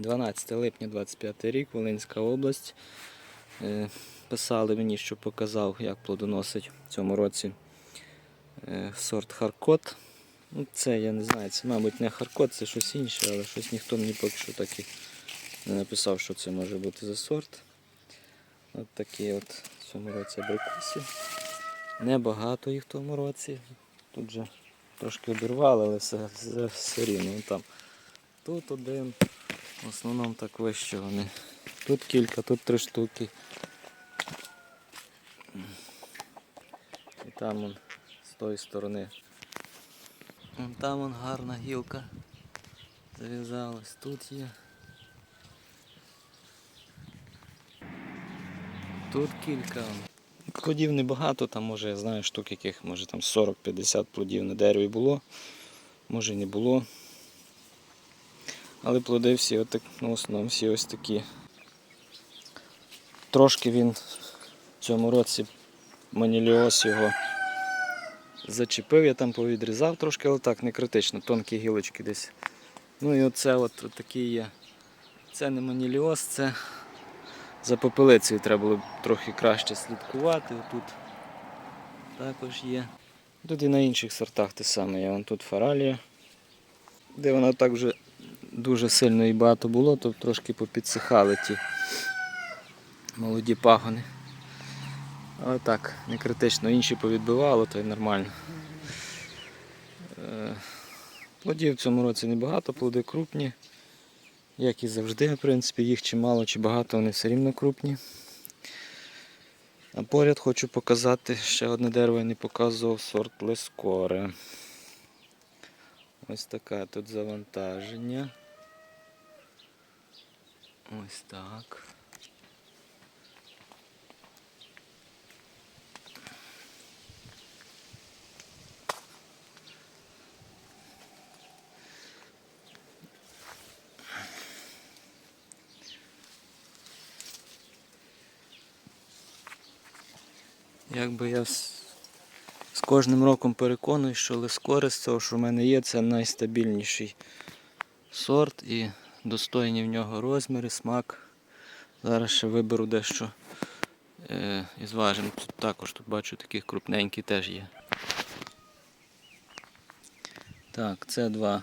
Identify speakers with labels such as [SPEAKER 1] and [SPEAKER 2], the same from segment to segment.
[SPEAKER 1] 12 липня 25 рік, Волинська область. Е, Писали мені, що показав, як плодоносить в цьому році е, сорт Харкот. Ну, це я не знаю, це, мабуть, не Харкот, це щось інше, але щось ніхто мені поки що так і не написав, що це може бути за сорт. От такі от в цьому році абрикоси. Небагато їх в тому році. Тут же трошки обірвали, але все, все, все рівно. Там. Тут один, в основному так вище вони. Тут кілька, тут три штуки. І там вон, з тої сторони. Вон там вон гарна гілка зав'язалась. Тут є. Тут кілька. Плодів небагато, там може я знаю штук яких, може там 40-50 плодів на дереві було, може не було. Але плоди всі отак, ну, основному всі ось такі. Трошки він в цьому році маніліоз його зачепив, я там повідрізав трошки, але так, не критично, тонкі гілочки десь. Ну і оце от, от такі є. Це не маніліоз, це за попелицею треба було трохи краще слідкувати. Тут також є. Тут і на інших сортах те саме є. Вон тут фаралія. Де вона так вже дуже сильно і багато було, то трошки попідсихали ті молоді пагони. Але так, не критично, інші повідбивало, то й нормально. Е, Плодів в цьому році небагато, плоди крупні. Як і завжди, в принципі, їх чи мало, чи багато, вони все рівно крупні. А поряд хочу показати ще одне дерево, я не показував сорт Лескоре. Ось таке тут завантаження. Ось так. Якби я з, кожним роком переконую, що лискори з цього, що в мене є, це найстабільніший сорт і достойні в нього розміри, смак. Зараз ще виберу дещо е, і зважимо. Тут також тут бачу таких крупненькі теж є. Так, це два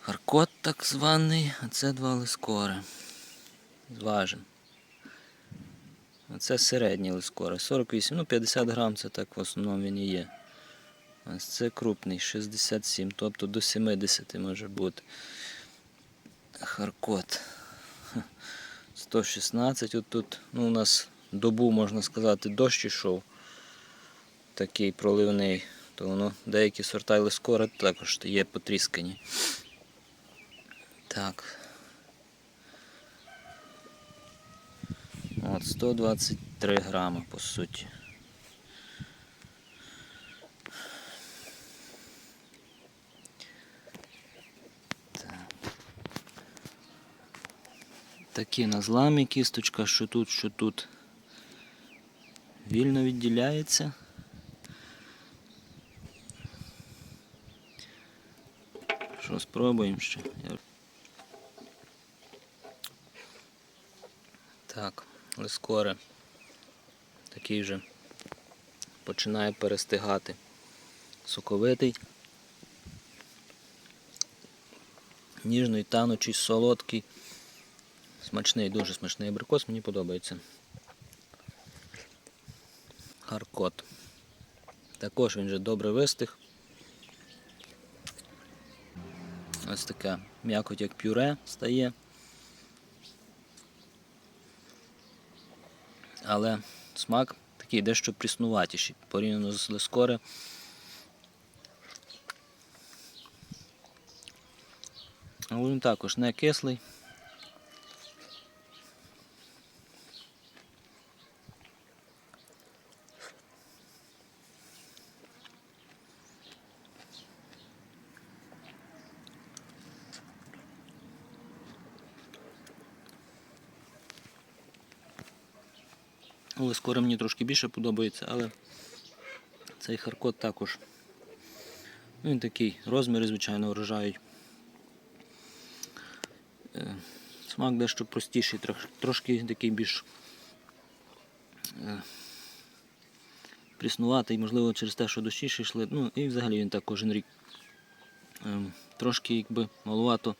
[SPEAKER 1] харкот так званий, а це два лискори. Зважимо. Це середні лискори. 48, ну 50 грам це так в основному він і є. Ось це крупний, 67, тобто до 70 може бути. Харкот. 116. От тут ну, у нас добу, можна сказати, дощ ішов. Такий проливний. То воно деякі сорта лискори також є потріскані. Так. От 123 грами по суті. Такі на зламі кісточка, що тут, що тут. Вільно відділяється. Що, спробуємо ще? Так, лискоре такий же починає перестигати. Соковитий, ніжний, танучий, солодкий, смачний, дуже смачний абрикос, мені подобається. Харкот. Також він вже добре вистиг. Ось таке м'якоть як пюре стає. але смак такий дещо пріснуватіший порівняно з лескоре. Але він також не кислий. Але скоро мені трошки більше подобається, але цей харкот також. Ну, Він такий, розміри, звичайно, вражають. Е, Смак дещо простіший, трошки такий більш е, пріснуватий, можливо, через те, що дощі йшли. Ну і взагалі він так кожен рік. Ем, Трошки якби малувато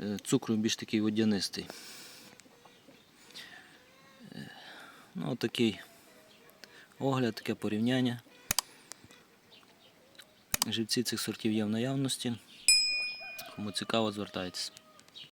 [SPEAKER 1] е, цукру більш такий водянистий. Е, Ну, такий огляд, таке порівняння. Живці цих сортів є в наявності. Кому цікаво, звертайтеся.